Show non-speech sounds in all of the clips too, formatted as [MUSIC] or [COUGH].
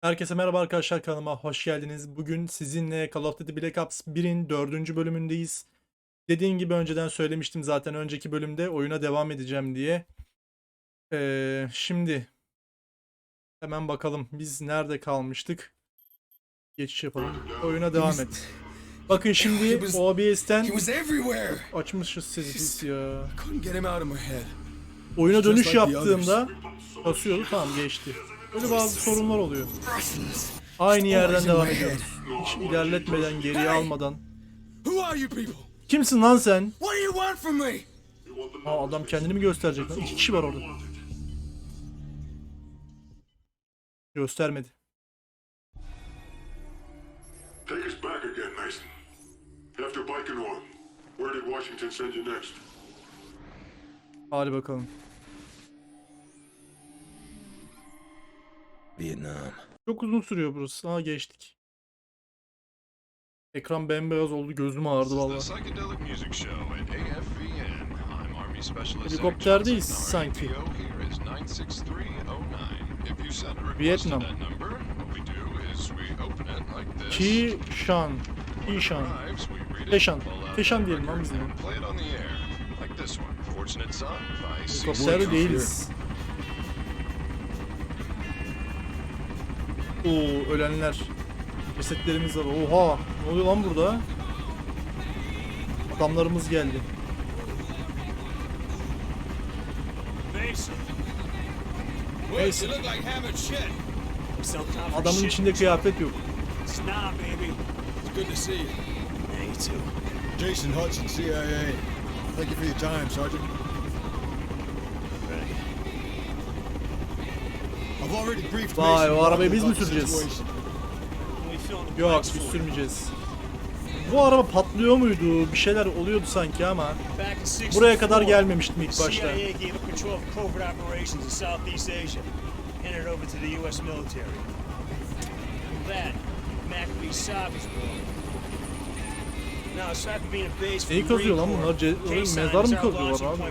Herkese merhaba arkadaşlar kanalıma hoş geldiniz. Bugün sizinle Call of Duty Black Ops 1'in 4. bölümündeyiz. Dediğim gibi önceden söylemiştim zaten önceki bölümde oyuna devam edeceğim diye. Ee, şimdi hemen bakalım biz nerede kalmıştık. Geçiş yapalım. Oyuna devam et. Bakın şimdi OBS'ten açmışız biz ya. Oyuna dönüş yaptığımda basıyordu tamam geçti. Böyle bazı sorunlar oluyor. Aynı yerden devam [LAUGHS] ediyoruz. Hiç ilerletmeden, geriye almadan. Kimsin lan sen? Aa, adam kendini mi gösterecek lan? İki kişi var orada. Göstermedi. Take us back again, Mason. After Baikonur, where did Washington send you next? Hadi bakalım. Vietnam. Çok uzun sürüyor burası. Aa geçtik. Ekran bembeyaz oldu. Gözüm ağrıdı Specialist Helikopterdeyiz sanki. Our MPO here is 96309. If you send a request Vietnam. Ki Şan. Ki it, Teşan. Teşan diyelim lan biz de. and Play Oo ölenler. Cesetlerimiz var. Oha. Ne oluyor lan burada? Adamlarımız geldi. Neyse. Adamın içinde kıyafet yok. Jason Hudson, CIA. Thank you for your time, Sergeant. Vay, o arabayı biz mi süreceğiz? Yok biz sürmeyeceğiz. Bu araba patlıyor muydu? Bir şeyler oluyordu sanki ama Back in 64, buraya kadar gelmemiştim ilk başta. Neyi kazıyor lan bunlar? Ce- mezar mı kazıyorlar abi?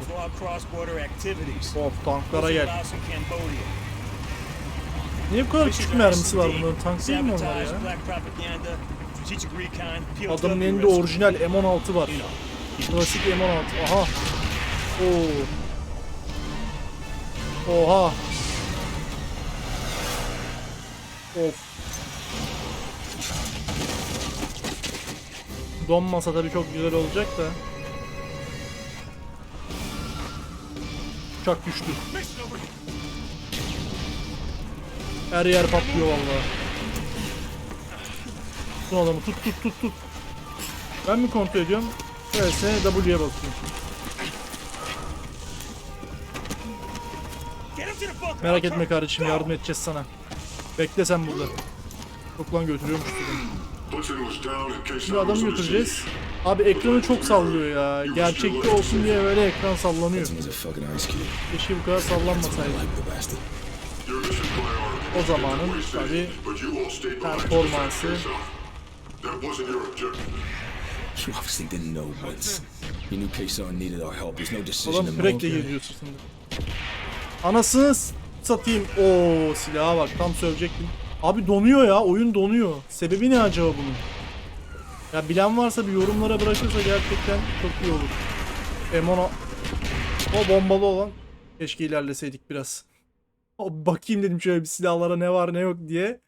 Of tanklara gel. Niye bu kadar küçük mermisi var bunların? Tank değil mi onlar ya? Adamın elinde orijinal M16 var. Klasik M16. Aha. Oo. Oha. Of. Donmasa tabii çok güzel olacak da. Uçak düştü. Her yer patlıyor vallahi. Tutun adamı tut tut tut tut. Ben mi kontrol ediyorum? Evet W'ye basıyorum. Merak etme kardeşim yardım edeceğiz sana. Bekle sen burada. Yok lan götürüyormuş Şimdi adamı götüreceğiz. Abi ekranı çok sallıyor ya. Gerçekte olsun diye böyle ekran sallanıyor. Keşke bu kadar sallanmasaydı. O zamanın to performansı. You obviously didn't know once. You knew Kaysan needed our help. There's no decision to make. geliyor sırtında. Anasını satayım. Oo silaha bak tam söyleyecektim. Abi donuyor ya oyun donuyor. Sebebi ne acaba bunun? Ya bilen varsa bir yorumlara bırakırsa gerçekten çok iyi olur. M10 o bombalı olan keşke ilerleseydik biraz. Bakayım dedim şöyle bir silahlara ne var ne yok diye.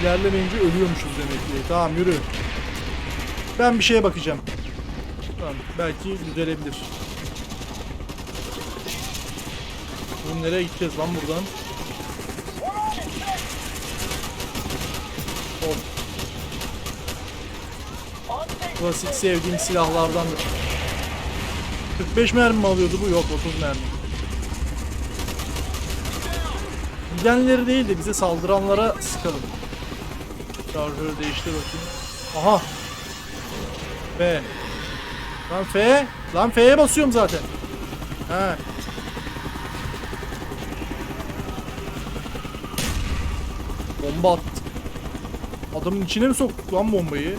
İlerlemeyince ölüyormuşuz demek ki. Tamam yürü. Ben bir şeye bakacağım. Tamam belki düzelebilir. Oğlum nereye gideceğiz lan buradan? Hop. Klasik sevdiğim silahlardandır. 45 mermi mi alıyordu bu? Yok 30 mermi. Gidenleri değil de bize saldıranlara sıkalım. Şarjörü değiştir bakayım. Aha. F. Lan F. Lan F'ye basıyorum zaten. He. Bomba attı. Adamın içine mi soktuk lan bombayı?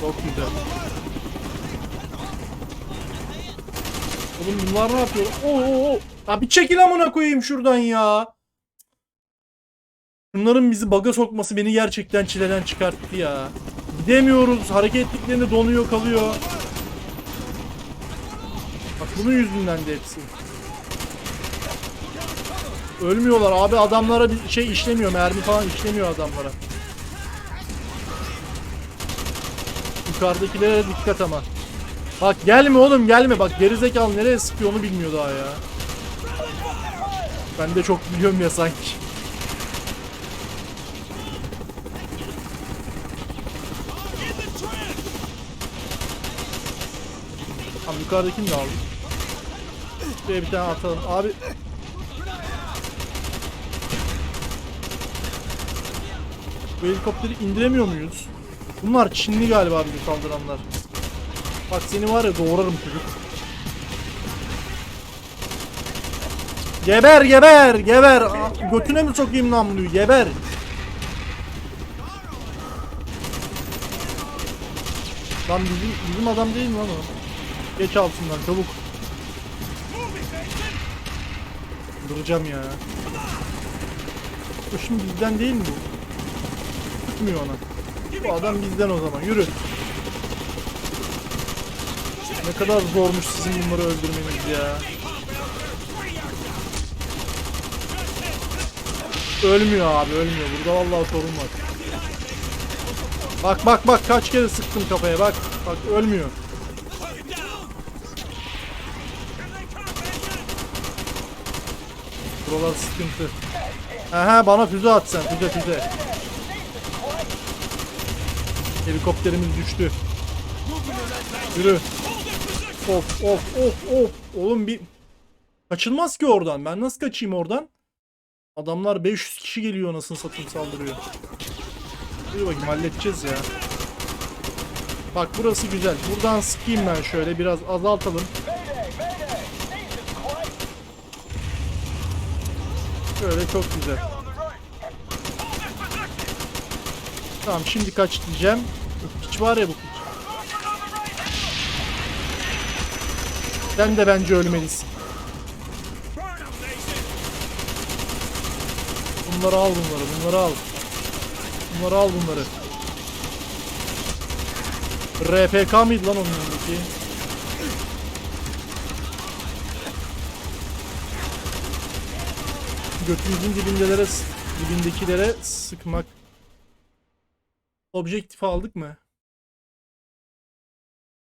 Çok güzel. Oğlum bunlar ne yapıyor? Oo, oo, oo. Ya bir çekil amına koyayım şuradan ya. Bunların bizi baga sokması beni gerçekten çileden çıkarttı ya. Gidemiyoruz. Hareket ettiklerinde donuyor kalıyor. Bak bunun yüzünden de hepsi. Ölmüyorlar abi adamlara bir şey işlemiyor. Mermi falan işlemiyor adamlara. Yukarıdakilere dikkat ama. Bak gelme oğlum gelme. Bak gerizekalı nereye sıkıyor onu bilmiyor daha ya. Ben de çok biliyorum ya sanki. Tamam yukarıdakini de aldım. Şuraya bir tane atalım. Abi Bu helikopteri indiremiyor muyuz? Bunlar Çinli galiba bizi saldıranlar. Bak seni var ya doğrarım çocuk. Geber geber geber. Aa, Götüne mi sokayım lan bunu? Geber. Lan bizim, bizim adam değil mi lan o? Geç altından çabuk. Duracağım ya. Bu şimdi bizden değil mi? Tutmuyor ona. Bu adam bizden o zaman. Yürü. Ne kadar zormuş sizin bunları öldürmeniz ya. Ölmüyor abi ölmüyor. Burada vallahi sorun var. Bak bak bak kaç kere sıktım kafaya bak. Bak ölmüyor. Buralar sıkıntı. Aha bana füze at sen füze füze. Helikopterimiz düştü. Yürü. Of of of of. Oğlum bir kaçılmaz ki oradan. Ben nasıl kaçayım oradan? Adamlar 500 kişi geliyor nasıl satayım saldırıyor. Dur bakayım halledeceğiz ya. Bak burası güzel. Buradan sıkayım ben şöyle biraz azaltalım. Şöyle çok güzel. Tamam şimdi kaç diyeceğim. Piç var ya bu. Sen de bence ölmelisin. Bunları al bunları, bunları al. Bunları al bunları. RPK mıydı lan onun yanındaki? Götümüzün dibindelere, dibindekilere sıkmak. Objektif aldık mı?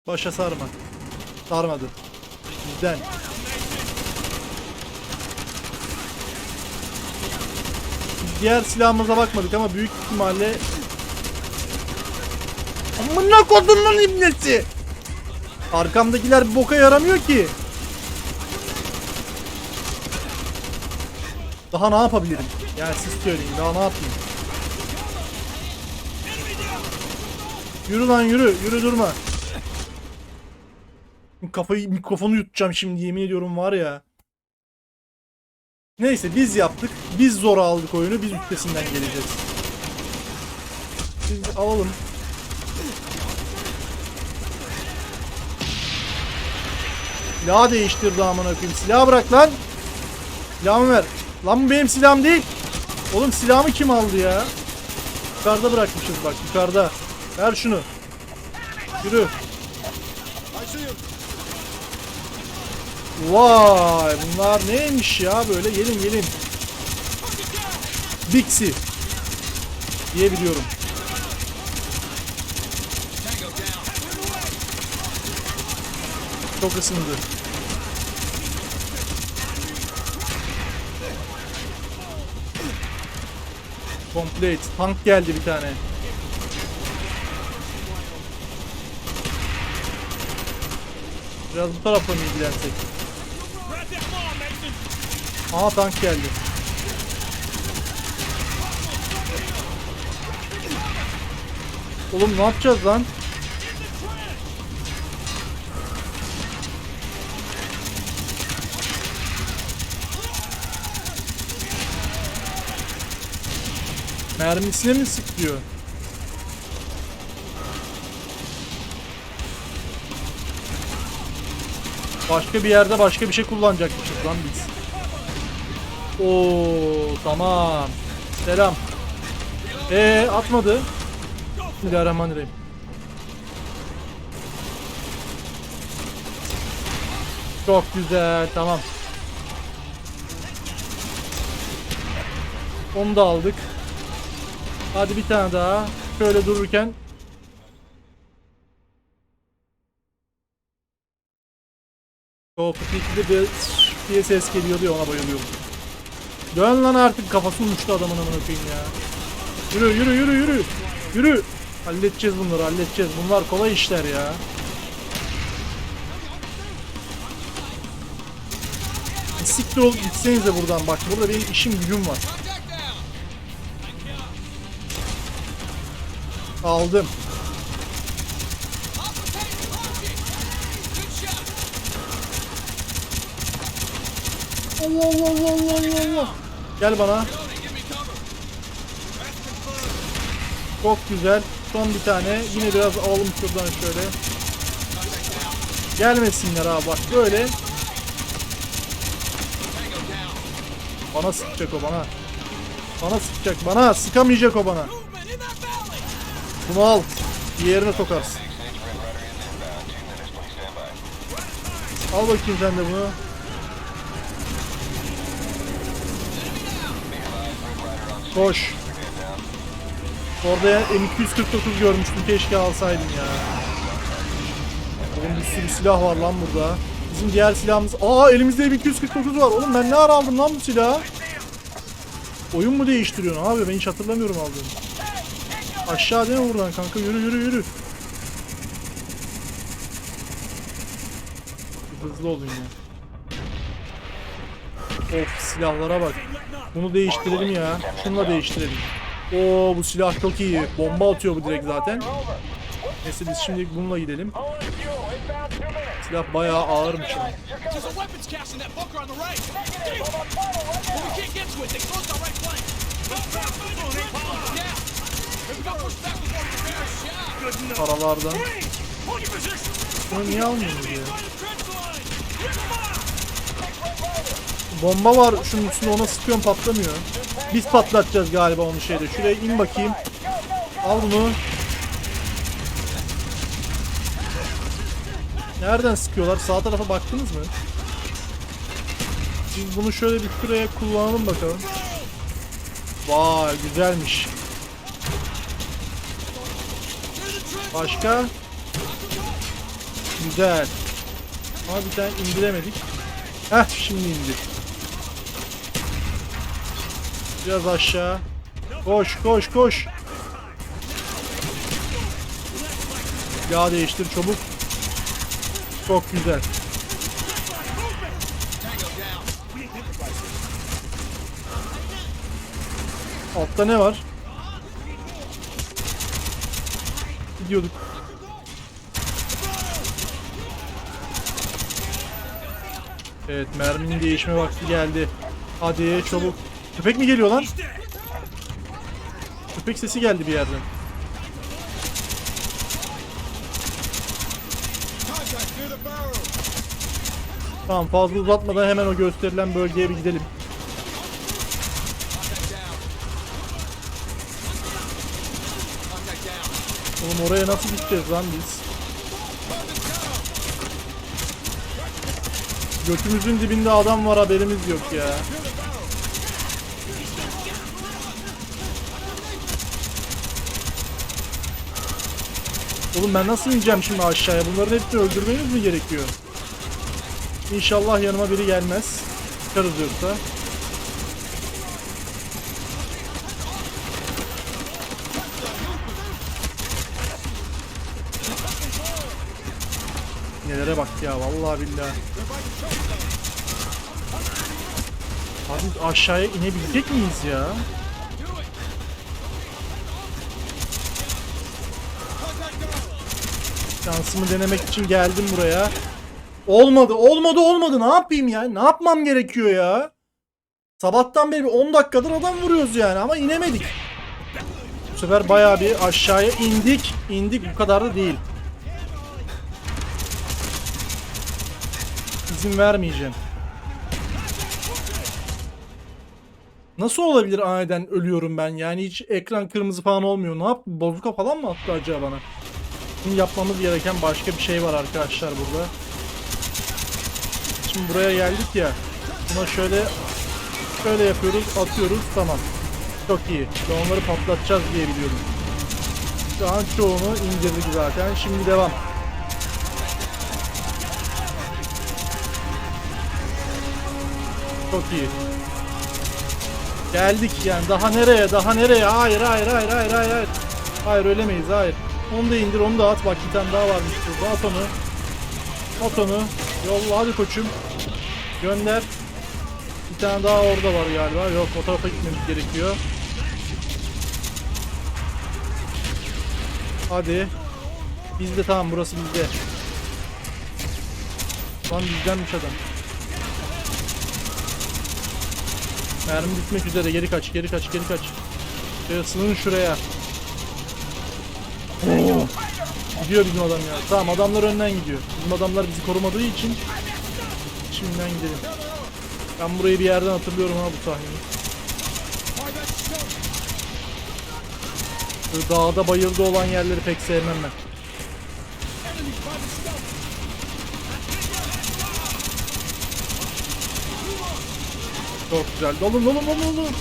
Başa sarma. Sarmadı. Bizden. Diğer silahımıza bakmadık ama büyük ihtimalle Amına kodum lan ibnesi. Arkamdakiler bir boka yaramıyor ki. Daha ne yapabilirim? Yani siz söyleyin daha ne yapayım? Yürü lan yürü, yürü durma. Kafayı mikrofonu yutacağım şimdi yemin ediyorum var ya. Neyse biz yaptık. Biz zora aldık oyunu. Biz üstesinden geleceğiz. Biz alalım. Silah değiştirdi amına koyayım. Silah bırak lan. Silahımı ver. Lan bu benim silahım değil. Oğlum silahımı kim aldı ya? Yukarıda bırakmışız bak yukarıda. Ver şunu. Yürü. Vay bunlar neymiş ya böyle gelin gelin. Bixi diye biliyorum. Çok ısındı. Complete. Tank geldi bir tane. Biraz bu taraftan ilgilensek. Aha tank geldi. Oğlum ne yapacağız lan? Mermisine mi sık Başka bir yerde başka bir şey kullanacakmışız lan biz. Oo tamam. Selam. Ee atmadı. Bismillahirrahmanirrahim. Çok güzel tamam. Onu da aldık. Hadi bir tane daha. Şöyle dururken. O Pıtlık'ta bir diye ses geliyor diye ona bayılıyorum. Dön lan artık kafası uçtu adamın amına koyayım ya. Yürü yürü yürü yürü. Yürü. Halledeceğiz bunları halledeceğiz. Bunlar kolay işler ya. Bir Siktir olup gitsenize buradan bak. Burada benim işim gücüm var. Aldım. Allah Allah Allah Allah Allah Allah. Gel bana. Çok güzel. Son bir tane. Yine biraz alalım şuradan şöyle. Gelmesinler ha bak böyle. Bana sıkacak o bana. Bana sıkacak bana. Sıkamayacak o bana. Bunu al. Diğerine sokarsın. Al bakayım sen de bunu. Koş. Orada ya M249 görmüştüm keşke alsaydım ya. Oğlum bir sürü silah var lan burada. Bizim diğer silahımız... Aa elimizde M249 var. Oğlum ben ne ara aldım lan bu silahı? Oyun mu değiştiriyorsun abi? Ben hiç hatırlamıyorum aldığımı. Aşağı mi buradan kanka? Yürü yürü yürü. Hızlı olun ya. Silahlara bak. Bunu değiştirelim ya. Şununla değiştirelim. Oo bu silah çok iyi. Bomba atıyor bu direkt zaten. Neyse biz şimdi bununla gidelim. Silah bayağı ağırmış. yani. Paralardan. Bunu niye almıyoruz ya? Bomba var şunun üstünde ona sıkıyorum patlamıyor. Biz patlatacağız galiba onu şeyde. Şuraya in bakayım. Al bunu. Nereden sıkıyorlar? Sağ tarafa baktınız mı? Biz bunu şöyle bir şuraya kullanalım bakalım. Vay güzelmiş. Başka? Güzel. Ama bir tane indiremedik. Heh şimdi indi. Biraz aşağı. Koş koş koş. Yağ değiştir çabuk. Çok güzel. Altta ne var? Gidiyorduk. Evet merminin değişme vakti geldi. Hadi çabuk. Köpek mi geliyor lan? Köpek sesi geldi bir yerden. Tamam fazla uzatmadan hemen o gösterilen bölgeye bir gidelim. Oğlum oraya nasıl gideceğiz lan biz? Götümüzün dibinde adam var haberimiz yok ya. Oğlum ben nasıl ineceğim şimdi aşağıya? Bunların hepsini öldürmemiz mi gerekiyor? İnşallah yanıma biri gelmez. Çıkarız yoksa. Nelere bak ya vallahi billahi. Abi aşağıya inebilecek miyiz ya? Şansımı denemek için geldim buraya. Olmadı, olmadı, olmadı. Ne yapayım ya? Ne yapmam gerekiyor ya? Sabahtan beri 10 dakikadır adam vuruyoruz yani ama inemedik. Bu sefer bayağı bir aşağıya indik. İndik bu kadar da değil. İzin vermeyeceğim. Nasıl olabilir aniden ölüyorum ben? Yani hiç ekran kırmızı falan olmuyor. Ne yap? Bozuka falan mı attı acaba bana? Şimdi yapmamız gereken başka bir şey var arkadaşlar burada. Şimdi buraya geldik ya. Buna şöyle şöyle yapıyoruz, atıyoruz. Tamam. Çok iyi. Ve onları patlatacağız diye biliyorum. Şu an çoğunu indirdik zaten. Şimdi devam. Çok iyi. Geldik yani. Daha nereye? Daha nereye? Hayır, hayır, hayır, hayır, hayır, hayır. Ölemeyiz, hayır. Onu da indir, onu da at. Bak bir tane daha varmış burada. At onu. At onu. Yolla hadi koçum. Gönder. Bir tane daha orada var galiba. Yok o tarafa gitmemiz gerekiyor. Hadi. Bizde tamam burası bizde. Lan bizdenmiş adam. Mermi bitmek üzere. Geri kaç, geri kaç, geri kaç. Şuraya sığın şuraya. Gidiyor bizim adam ya. Tamam adamlar önden gidiyor. Bizim adamlar bizi korumadığı için şimdiden gidelim. Ben burayı bir yerden hatırlıyorum ha bu sahneyi. Böyle dağda bayırda olan yerleri pek sevmem ben. Çok güzel. Dolun dolun dolun dolun.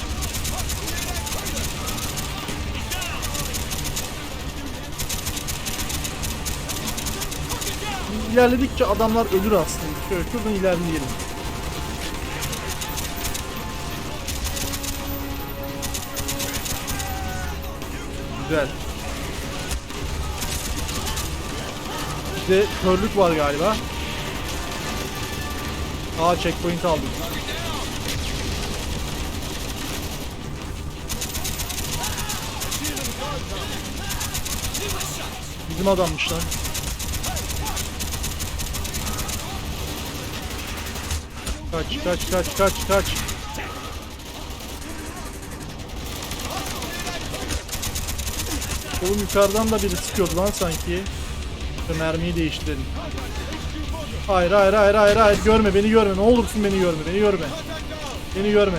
İlerledikçe adamlar ölür aslında. Şöyle şuradan ilerleyelim. Güzel. De körlük var galiba. Aa checkpoint aldık. Bizim adammış lan. Kaç kaç kaç kaç kaç. Oğlum yukarıdan da biri sıkıyordu lan sanki. Mermiyi değiştirelim. Hayır hayır hayır hayır hayır görme beni görme ne olursun beni görme beni görme. Beni görme.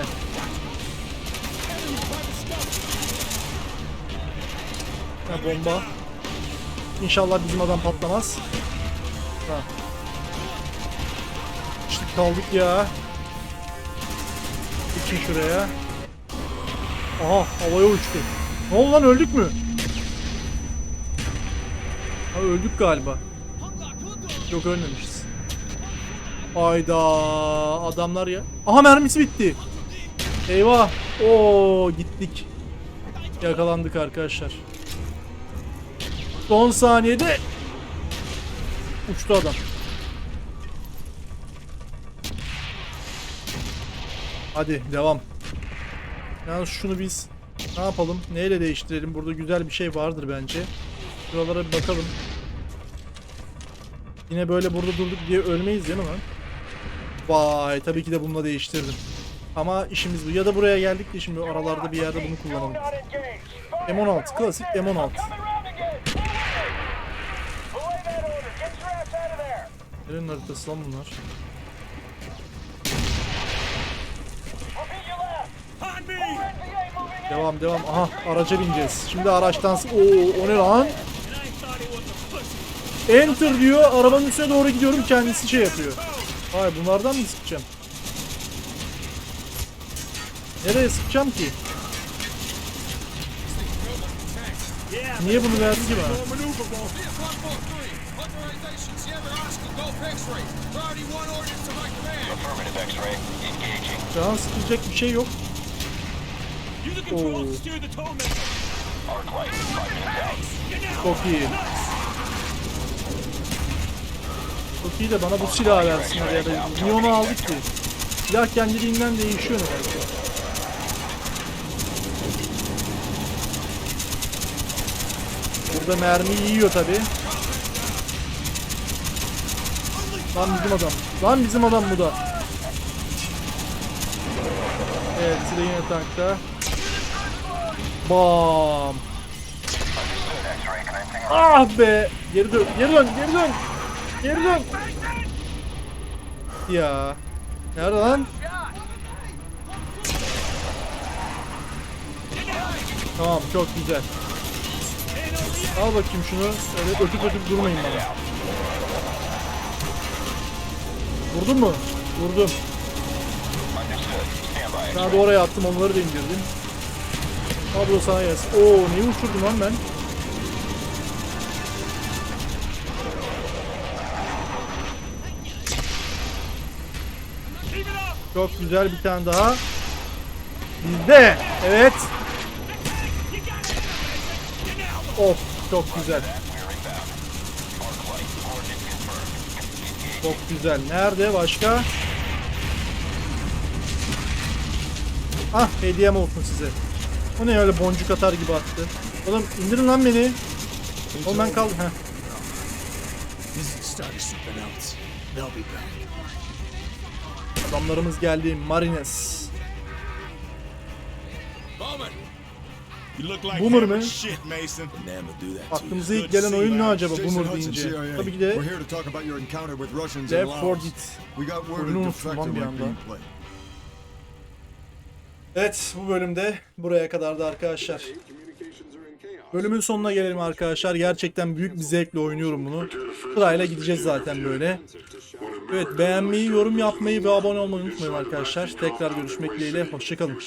Ha bomba. İnşallah bizim adam patlamaz. Ha. Kaldık ya. Geçin şuraya. Aha havaya uçtu. Ne oldu lan öldük mü? Ha öldük galiba. Yok ölmemişiz. Hayda adamlar ya. Aha mermisi bitti. Eyvah. Oo gittik. Yakalandık arkadaşlar. Son saniyede uçtu adam. Hadi devam. Yalnız şunu biz ne yapalım? Neyle değiştirelim? Burada güzel bir şey vardır bence. Şuralara bir bakalım. Yine böyle burada durduk diye ölmeyiz değil mi lan? Vay tabii ki de bununla değiştirdim. Ama işimiz bu. Ya da buraya geldik de şimdi aralarda bir yerde bunu kullanalım. M16 klasik M16. Nerenin haritası lan bunlar? Devam devam. Aha araca bineceğiz. Şimdi araçtan... Oo o ne lan? Enter diyor. Arabanın üstüne doğru gidiyorum. Kendisi şey yapıyor. Hayır bunlardan mı sıkacağım? Nereye sıkacağım ki? Niye bunu verdi ki bana? maneuverable. Authorization Sierra Oscar, Golf X-ray. Priority one orders to my command. Şu an sıkılacak bir şey yok. Çok iyi. Çok iyi de bana bu silahı versinler ya da niye onu aldık ki? Silah kendiliğinden değişiyor nedense. Burada mermi yiyor tabi. Lan bizim adam. Lan bizim adam bu da. Evet sıra yine tankta. Bam. Ah be! Geri dön, geri dön, geri dön! Geri dön! Ya. Nerede lan? Tamam çok güzel. Al bakayım şunu. Öyle öpüp öpüp durmayın bana. Vurdun mu? Vurdum. Sana oraya attım onları da indirdim. Abi o sana gelsin. Oo neyi uçurdum lan ben? Çok güzel bir tane daha. Bizde. Evet. Of çok güzel. Çok güzel. Nerede başka? Ah hediyem olsun size. O ne öyle boncuk atar gibi attı. Oğlum indirin lan beni. Oğlum ben kaldım. Heh. Adamlarımız geldi. Marines. Bowman! You look like Boomer mi? shit, Mason. Nam will do that too. Aklımıza ilk gelen oyun ne acaba? Boomer deyince. Tabii ki de We're here to talk about your encounter with Russians in Left 4 Laos. Dead. We got word Oyunu a unuttum bir anda. Evet bu bölümde buraya kadardı arkadaşlar. Bölümün sonuna gelelim arkadaşlar. Gerçekten büyük bir zevkle oynuyorum bunu. Sırayla gideceğiz zaten böyle. Evet beğenmeyi, yorum yapmayı ve abone olmayı unutmayın arkadaşlar. Tekrar görüşmek dileğiyle. Hoşçakalın.